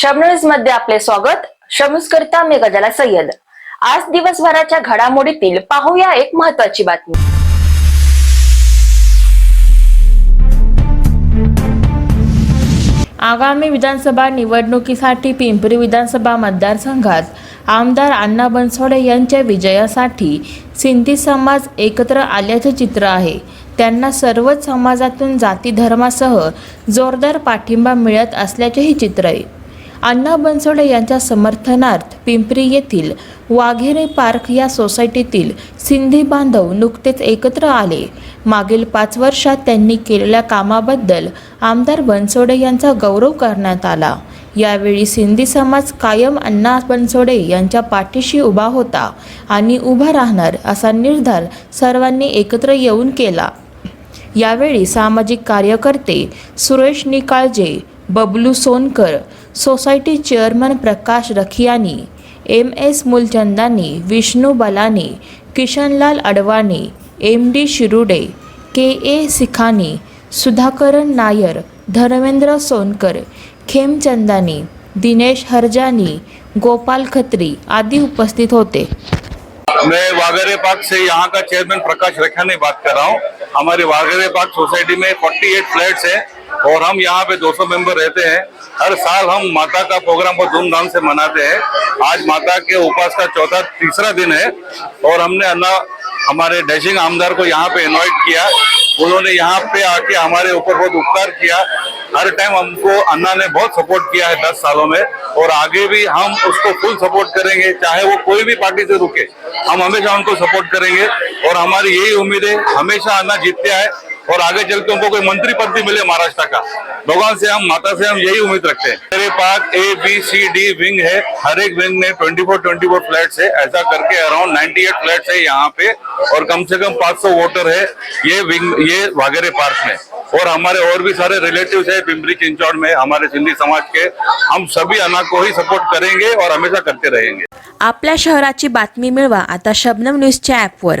शबनूजमध्ये आपले स्वागत. शमूज करता मी गजाला सय्यद. आज दिवसभराच्या घडामोडीतील पाहूया एक महत्वाची बातमी. आगामी विधानसभा निवडणुकीसाठी पिंपरी विधानसभा मतदारसंघात आमदार अण्णा बनसोडे यांच्या विजयासाठी सिंधी समाज एकत्र आल्याचे चित्र आहे. त्यांना सर्वच समाजातून जाती धर्मासह जोरदार पाठिंबा मिळत असल्याचेही चित्र आहे. अण्णा बनसोडे यांच्या समर्थनार्थ पिंपरी येथील वाघेरे पार्क या सोसायटीतील सिंधी बांधव नुकतेच एकत्र आले. मागील पाच वर्षात त्यांनी केलेल्या कामाबद्दल आमदार बनसोडे यांचा गौरव करण्यात आला. यावेळी सिंधी समाज कायम अण्णा बनसोडे यांच्या पाठीशी उभा होता आणि उभा राहणार असा निर्धार सर्वांनी एकत्र येऊन केला. यावेळी सामाजिक कार्यकर्ते Suresh Nikalje Bablu Sonkar society chairman Prakash Rakhiyani M S Mulchandani Vishnu Balani Kishanlal Advani M D Shirude K A Sikhani Sudhakaran Nair Dharmendra Sonkar Khemchandani Dinesh Harjani Gopal Khatri आदि उपस्थित होते. मैं वागरे पार्क से यहाँ का चेयरमैन प्रकाश रेखानी बात कर रहा हूँ। हमारे वागरे पार्क सोसाइटी में 48 फ्लैट्स हैं। और हम यहाँ पे 200 मेंबर रहते हैं। हर साल हम माता का प्रोग्राम बहुत धूमधाम से मनाते हैं। आज माता के उपास का चौथा, तीसरा दिन है और हमने अन्ना, हमारे डैशिंग आमदार को यहाँ पे इन्वाइट किया। उन्होंने यहाँ पे आके हमारे ऊपर बहुत उपकार किया। हर टाइम हमको अन्ना ने बहुत सपोर्ट किया है दस सालों में और आगे भी हम उसको फुल सपोर्ट करेंगे, चाहे वो कोई भी पार्टी से रुके। हम हमेशा उनको सपोर्ट करेंगे और हमारी यही उम्मीद है, हमेशा अन्ना जीतते आए। और आगे चल के उनको कोई मंत्री पद भी मिले महाराष्ट्र का। भगवान से हम माता से हम यही उम्मीद रखते हैं। मेरे pass A B C D wing है। हर एक विंग में 24 24 फ्लैट्स है। ऐसा करके अराउंड 98 फ्लैट्स है यहाँ पे। और कम से कम 500 वोटर है ये विंग ये वागेरे पार्क में। और हमारे और भी सारे रिलेटिव्स है पिंपरी चिंचौड़ में हमारे सिंधी समाज के। हम सभी अना को ही सपोर्ट करेंगे और हमेशा करते रहेंगे। आपल्या शहराची बातमी मिळवा आता शबनम न्यूजच्या ॲपवर